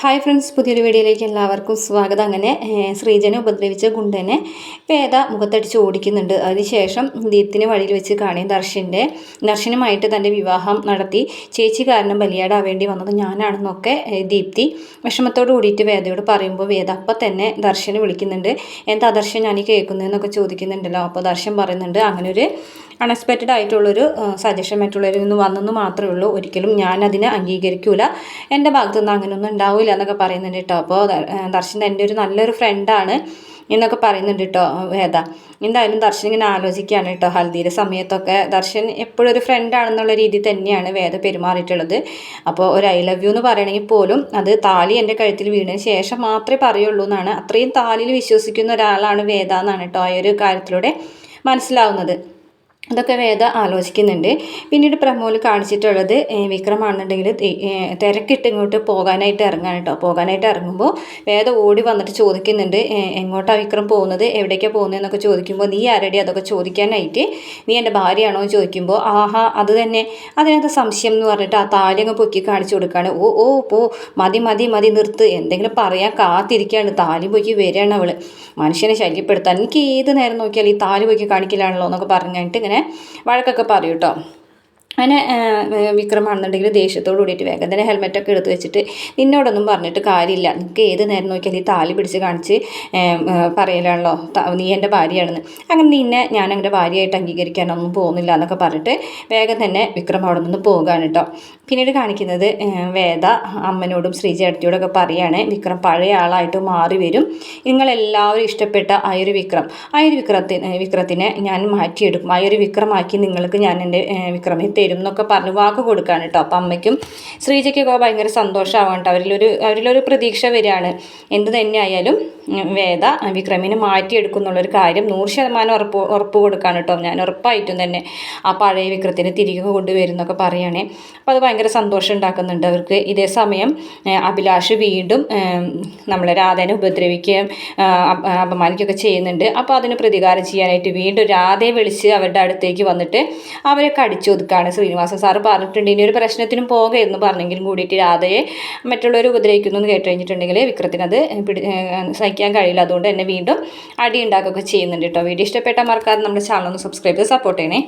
Hi friends പുതിയൊരു വീഡിയോയിലേക്ക് എല്ലാവർക്കും സ്വാഗതം. അങ്ങനെ ശ്രീജനെ ഉപദ്രവിച്ച ഗുണ്ടനെ പേദ മുഖത്തടിച്ച് ഓടിക്കുന്നുണ്ട്. അതിനുശേഷം ദീപ്തിനെ വഴിയിൽ വെച്ച് കാണി ദർശന്റെ ദർശനുമായിട്ട് തന്റെ വിവാഹം നടത്തി. ചേച്ചി കാരണം ബലിയാടാവേണ്ടി വന്നത് ഞാനാണെന്നൊക്കെ ദീപ്തി വിഷമത്തോട് കൂടിയിട്ട് വേദയോട് പറയുമ്പോൾ വേദ അപ്പം തന്നെ ദർശനെ വിളിക്കുന്നുണ്ട്. എന്താ ദർശൻ ഞാൻ കേൾക്കുന്നതെന്നൊക്കെ ചോദിക്കുന്നുണ്ടല്ലോ. അപ്പോൾ ദർശൻ പറയുന്നുണ്ട് അങ്ങനൊരു അൺഎക്സ്പെക്റ്റഡ് ആയിട്ടുള്ളൊരു സജഷൻ മറ്റുള്ളവരിൽ നിന്ന് വന്നെന്ന് മാത്രമേ ഉള്ളൂ. ഒരിക്കലും ഞാൻ അതിനെ അംഗീകരിക്കൂല. എന്റെ ഭാഗത്തുനിന്ന് അങ്ങനെയൊന്നും ഉണ്ടാവില്ല എന്നൊക്കെ പറയുന്നുണ്ട് കേട്ടോ. അപ്പോൾ ദർശൻ എന്റെ ഒരു നല്ലൊരു ഫ്രണ്ടാണ് എന്നൊക്കെ പറയുന്നുണ്ട് കേട്ടോ വേദ. എന്തായാലും ദർശൻ ഇങ്ങനെ ആലോചിക്കുകയാണ് കേട്ടോ. ഹൽദിയുടെ സമയത്തൊക്കെ ദർശൻ എപ്പോഴും ഒരു ഫ്രണ്ടാണെന്നുള്ള രീതി തന്നെയാണ് വേദ പെരുമാറിയിട്ടുള്ളത്. അപ്പോൾ ഒരു ഐ ലവ് യു എന്ന് പറയണമെങ്കിൽ പോലും അത് താലി എന്റെ കഴുത്തിൽ വീണതിന് ശേഷം മാത്രമേ പറയുള്ളൂ എന്നാണ്. അത്രയും താലിയിൽ വിശ്വസിക്കുന്ന ഒരാളാണ് വേദ എന്നാണ് കേട്ടോ ആ ഒരു കാര്യത്തിലൂടെ മനസ്സിലാവുന്നത്. അതൊക്കെ വേദ ആലോചിക്കുന്നുണ്ട്. പിന്നീട് പ്രമോൽ കാണിച്ചിട്ടുള്ളത് വിക്രമാണെന്നുണ്ടെങ്കിൽ തിരക്കിട്ട് ഇങ്ങോട്ട് പോകാനായിട്ട് ഇറങ്ങാൻ കേട്ടോ പോകാനായിട്ട് ഇറങ്ങുമ്പോൾ വേദ ഓടി വന്നിട്ട് ചോദിക്കുന്നുണ്ട് എങ്ങോട്ടാണ് വിക്രം പോകുന്നത്? എവിടേക്കാണ് പോകുന്നതെന്നൊക്കെ ചോദിക്കുമ്പോൾ നീ ആരടി? അതൊക്കെ ചോദിക്കാനായിട്ട് നീ എന്റെ ഭാര്യയാണോ? എന്ന് ചോദിക്കുമ്പോൾ ആഹാ അത് തന്നെ. അതിനകത്ത് സംശയം എന്ന് പറഞ്ഞിട്ട് ആ താലി അങ്ങ് പൊക്കി കാണിച്ചു കൊടുക്കുകയാണ്. ഓ ഓ പോ മതി മതി മതി നിർത്ത്. എന്തെങ്കിലും പറയാൻ കാത്തിരിക്കുകയാണ്. താലി പൊക്കി വരികയാണ് അവൾ മനുഷ്യനെ ശല്യപ്പെടുത്താൻ എനിക്ക് ഏത് നേരം നോക്കിയാൽ ഈ താലി പൊക്കി കാണിക്കലാണല്ലോ എന്നൊക്കെ പറഞ്ഞിട്ട് ഇങ്ങനെ വഴക്കൊക്കെ പറയും കേട്ടോ അങ്ങനെ വിക്രമാണെന്നുണ്ടെങ്കിൽ ദേഷ്യത്തോട് കൂടിയിട്ട് വേഗം തന്നെ ഹെൽമെറ്റൊക്കെ എടുത്ത് വെച്ചിട്ട് നിന്നോടൊന്നും പറഞ്ഞിട്ട് കാര്യമില്ല. നിനക്ക് ഏത് നേരം നോക്കിയാൽ ഈ താലി പിടിച്ച് കാണിച്ച് പറയലാണല്ലോ നീ എന്റെ ഭാര്യയാണെന്ന്. അങ്ങനെ നിന്നെ ഞാൻ അങ്ങനെ ഭാര്യയായിട്ട് അംഗീകരിക്കാനൊന്നും പോകുന്നില്ല എന്നൊക്കെ പറഞ്ഞിട്ട് വേഗം തന്നെ വിക്രം അവിടെ നിന്ന് പോകുകയാണ് കേട്ടോ പിന്നീട് കാണിക്കുന്നത് വേദ അമ്മനോടും ശ്രീചേട്ടത്തിയോടൊക്കെ പറയാണ് വിക്രം പഴയ ആളായിട്ട് മാറി വരും. നിങ്ങളെല്ലാവരും ഇഷ്ടപ്പെട്ട ആ ഒരു വിക്രം. ആ ഒരു വിക്രത്തിന് വിക്രത്തിനെ ഞാൻ മാറ്റിയെടുക്കും. ആ ഒരു വിക്രമാക്കി നിങ്ങൾക്ക് ഞാൻ എന്റെ വിക്രമെ തരും. എന്നൊക്കെ പറഞ്ഞ് വാക്ക് കൊടുക്കുകയാണ് കേട്ടോ. അപ്പം അമ്മയ്ക്കും ശ്രീജയ്ക്കൊക്കെ ഭയങ്കര സന്തോഷമാവാണ് കേട്ടോ. അവരിലൊരു അവരിലൊരു പ്രതീക്ഷ വരികയാണ്. എന്ത് തന്നെയായാലും വേദ വിക്രമിനെ മാറ്റിയെടുക്കുന്നുള്ളൊരു കാര്യം നൂറ് ശതമാനം ഉറപ്പ് ഉറപ്പ് കൊടുക്കുകയാണ് കേട്ടോ. ഞാൻ ഉറപ്പായിട്ടും തന്നെ ആ പഴയ വിക്രത്തിനെ തിരികെ കൊണ്ടുവരുന്നൊക്കെ പറയുകയാണേ. അപ്പോൾ അത് ഭയങ്കര സന്തോഷം ഉണ്ടാക്കുന്നുണ്ട് അവർക്ക്. ഇതേ സമയം അഭിലാഷ് വീണ്ടും നമ്മളെ രാധേനെ ഉപദ്രവിക്കുകയും അപമാനിക്കുകയൊക്കെ ചെയ്യുന്നുണ്ട്. അപ്പോൾ അതിന് പ്രതികാരം ചെയ്യാനായിട്ട് വീണ്ടും രാധയെ വിളിച്ച് അവരുടെ അടുത്തേക്ക് വന്നിട്ട് അവരെ കടിച്ചൊതുക്കാണ്. ശ്രീനിവാസൻ സാറ് പറഞ്ഞിട്ടുണ്ട് ഇനി ഒരു പ്രശ്നത്തിനും പോകരുതെന്ന് പറഞ്ഞെങ്കിലും കൂടിയിട്ട് രാധയെ മറ്റുള്ളവർ ഉപദ്രവിക്കുന്നു എന്ന് കേട്ട് കഴിഞ്ഞിട്ടുണ്ടെങ്കിൽ വിക്രത്തിനത് പിടി സഹിക്കാൻ കഴിയില്ല. അതുകൊണ്ട് തന്നെ വീണ്ടും അടി ഉണ്ടാക്കുകയൊക്കെ ചെയ്യുന്നുണ്ട് കേട്ടോ. വീഡിയോ ഇഷ്ടപ്പെട്ടാൽ മറക്കാതെ നമ്മുടെ ചാനൽ ഒന്ന് സബ്സ്ക്രൈബ് ചെയ്ത് സപ്പോർട്ട് ചെയ്യണേ.